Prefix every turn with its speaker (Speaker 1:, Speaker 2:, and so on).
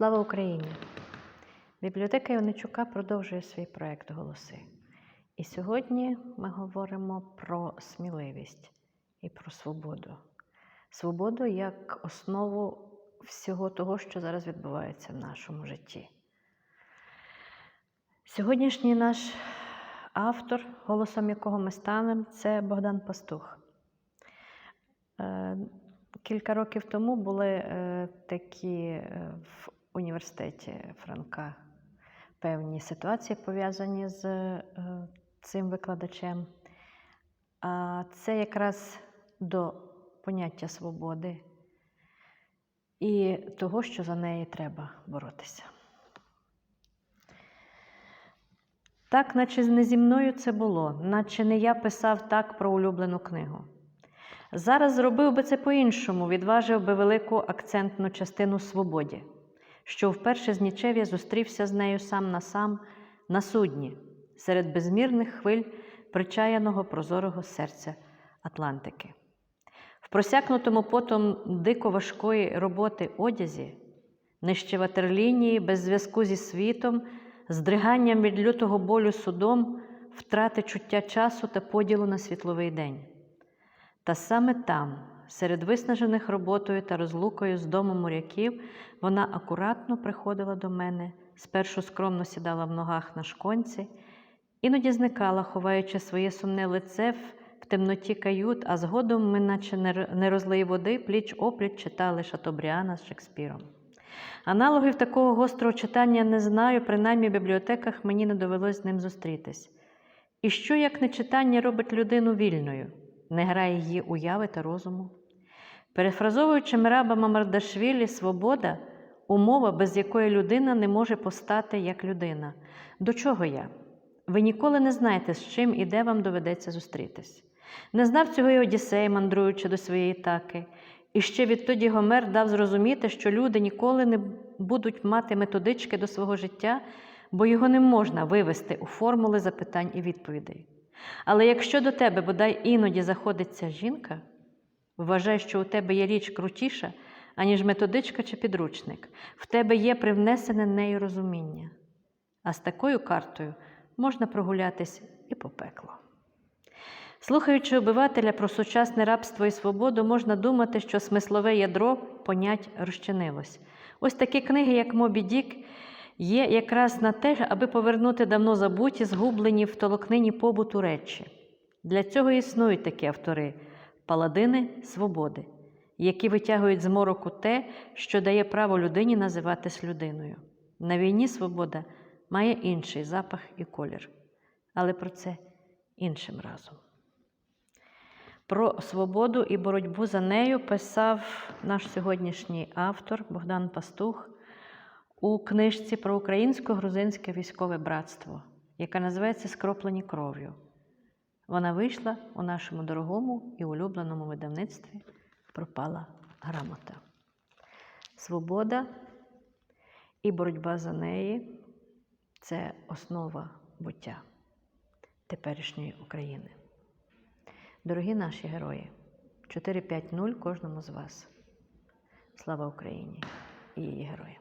Speaker 1: Слава Україні! Бібліотека Іваничука продовжує свій проект Голоси. І сьогодні ми говоримо про сміливість і про свободу. Свободу як основу всього того, що зараз відбувається в нашому житті. Сьогоднішній наш автор, голосом якого ми станемо, це Богдан Пастух. Е, Кілька років тому були е, такі е, в університеті Франка певні ситуації пов'язані з е, цим викладачем. А це якраз до поняття свободи і того, що за неї треба боротися. Так, наче не зі мною це було, наче не я писав так про улюблену книгу. Зараз зробив би це по-іншому, відважив би велику акцентну частину свободі, що вперше з нічев'я зустрівся з нею сам на сам на судні, серед безмірних хвиль причаяного прозорого серця Атлантики. В просякнутому потом дико важкої роботи одязі, нижче ватерлінії, без зв'язку зі світом, здриганням від лютого болю судом, втрати чуття часу та поділу на світловий день. Та саме там, серед виснажених роботою та розлукою з домом моряків, вона акуратно приходила до мене, спершу скромно сідала в ногах на шконці, іноді зникала, ховаючи своє сумне лице в темноті кают, а згодом ми, наче не розлий води, пліч опліч читали Шатобріана з Шекспіром. Аналогів такого гострого читання не знаю, принаймні в бібліотеках мені не довелось з ним зустрітись. І що як не читання робить людину вільною? не грає її уяви та розуму. Перефразовуючи Мираба Мамардашвілі, свобода умова, без якої людина не може постати як людина. До чого я? Ви ніколи не знаєте, з чим і де вам доведеться зустрітись. Не знав цього і Одіссей, мандруючи до своєї таки. І ще відтоді Гомер дав зрозуміти, що люди ніколи не будуть мати методички до свого життя, бо його не можна вивести у формули запитань і відповідей. Але якщо до тебе бодай іноді заходиться жінка, вважай, що у тебе є річ крутіша, аніж методичка чи підручник, в тебе є привнесене нею розуміння. А з такою картою можна прогулятись і по пеклу. Слухаючи обивателя про сучасне рабство і свободу, можна думати, що смислове ядро понять розчинилось. Ось такі книги, як Мобі Дік, є якраз на те, аби повернути давно забуті, згублені в толокнині побуту речі. Для цього існують такі автори паладини свободи, які витягують з мороку те, що дає право людині називатись людиною. На війні свобода має інший запах і колір. Але про це іншим разом. Про свободу і боротьбу за нею писав наш сьогоднішній автор Богдан Пастух у книжці про українсько-грузинське військове братство, яка називається Скроплені кров'ю. Вона вийшла у нашому дорогому і улюбленому видавництві пропала грамота. Свобода і боротьба за неї це основа буття теперішньої України. Дорогі наші герої, 4-5-0 кожному з вас. Слава Україні і її героям!